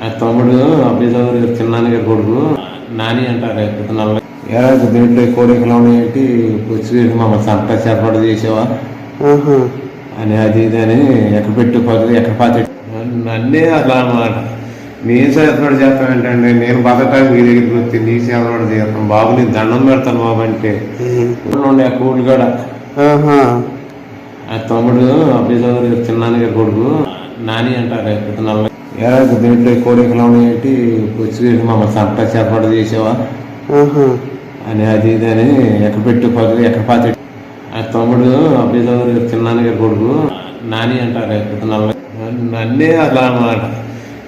ఆ తమ్ముడు చౌదరి చిన్నాన్నగారి కొడుకు నాని అంటారు. నల్ల. ఎలా దీంట్లో కోరికలు ఏంటి వచ్చి మమ్మల్ని సంత ఏర్పాటు చేసావా. అని అది ఇది అని ఎక్కడ పెట్టు పది ఎక్కడ పాతి నన్నే అట్లా అన్నమాట నేను ఏర్పాటు చేస్తాను ఏంటంటే నేను బతకడానికి మీ దగ్గరికి వచ్చి నీ ఏర్పాటు చేస్తాను బాబు నేను దండం పెడతాను బాబు అంటే. ఉండే ఆ కాడ. ఆ తమ్ముడు చౌదరి చిన్నాన్నగారి కొడుకు నాని అంటారు ఎలా దీంట్లో కోరికలు ఏంటి? వచ్చి మమ్మల్ని సంత ఏర్పాటు చేసావా. అని అది ఇది అని ఎక్కడ పెట్టు పది ఎక్కడ పాతి ఆ తమ్ముడు అబ్బాయి చౌదరి చిన్నాన్నగారి కొడుకు నాని అంటారు నల్ల నన్నే అట్లా అన్నమాట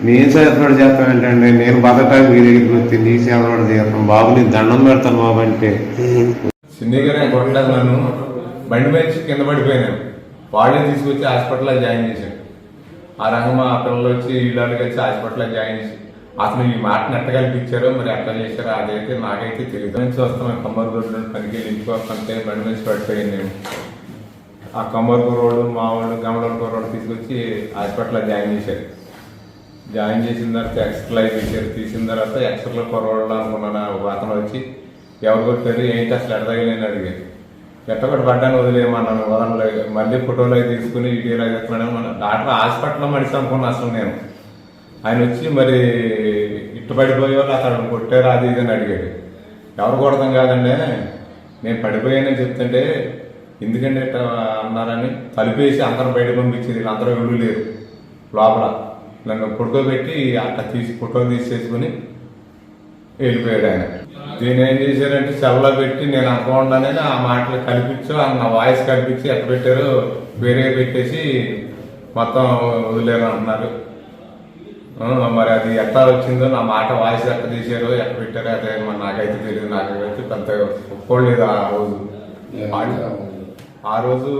నేను ఏర్పాటు చేస్తాను ఏంటంటే నేను బతకడానికి మీ దగ్గరికి వచ్చి నీ ఏర్పాటు చేస్తాను. బాబు నేను దండం పెడతాను బాబు అంటే. చిన్నగానే కొట్టలేదు నన్ను బండి మీద కింద పడిపోయినాను. వాళ్ళే తీసుకొచ్చి హాస్పిటల్లో జాయిన్ చేశాడు ఆ రంగం ఆ పిల్లలు వచ్చి వీళ్ళు కలిసి హాస్పిటల్లో జాయిన్ చేసి అసలు ఈ మాట నెట్ట కల్పించారో మరి ఎట్లా చేశారో అదైతే నాకైతే తెలియదు నుంచి వస్తాం కమ్మరు రోడ్డు పనికి వెళ్ళి ఇంటికి బండి నుంచి పడిపోయింది ఆ కమ్మర్ రోడ్డు మా వాళ్ళు గమలం రోడ్డు తీసుకొచ్చి హాస్పిటల్లో జాయిన్ చేశారు. జాయిన్ చేసిన తర్వాత ఎక్స్ట్రా తీసారు తీసిన తర్వాత ఎక్స్ట్రాలో కొరవాళ్ళు అనుకున్నాను? ఒక అతను వచ్చి ఎవరు కొట్టారు? ఏంటి అసలు ఎడతగలేని అడిగారు. ఎట్టకొట్టి పడ్డాను వదిలేయమన్నాను. వదలలేదు మళ్ళీ ఫోటోలు అవి తీసుకుని వీడియోలు అవి ఎత్తున్నాను మన డాక్టర్ హాస్పిటల్లో మనిషి అనుకున్నాను అసలు నేను. ఆయన వచ్చి మరి ఇట్టు పడిపోయే వాళ్ళు అతను కొట్టారు అది ఇది అని అడిగాడు. ఎవరు కొడతాం కాదండి నేను పడిపోయానని చెప్తుంటే ఎందుకంటే ఇట్ట అన్నారని తలిపేసి అందరం బయట పంపించేది అందరూ ఎవరు లేరు. లోపల నన్ను పడుకోబెట్టి అట్లా తీసి ఫోటో తీసేసుకుని వెళ్ళిపోయాడు ఆయన. దీని ఏం చేశారంటే పెట్టి నేను అనుకోకుండానే ఆ మాటలు కల్పించు నా వాయిస్ కల్పించి ఎట్ట పెట్టారు వేరే పెట్టేసి మొత్తం వదిలేరు అంటున్నారు. మరి అది ఎట్లా వచ్చిందో నా మాట వాయిస్ ఎట్ట తీసారో ఎట్ట పెట్టారో అదే మరి నాకైతే తెలియదు. నాకైతే పెద్ద ఒప్పుకోలేదు ఆ రోజు. ఆ రోజు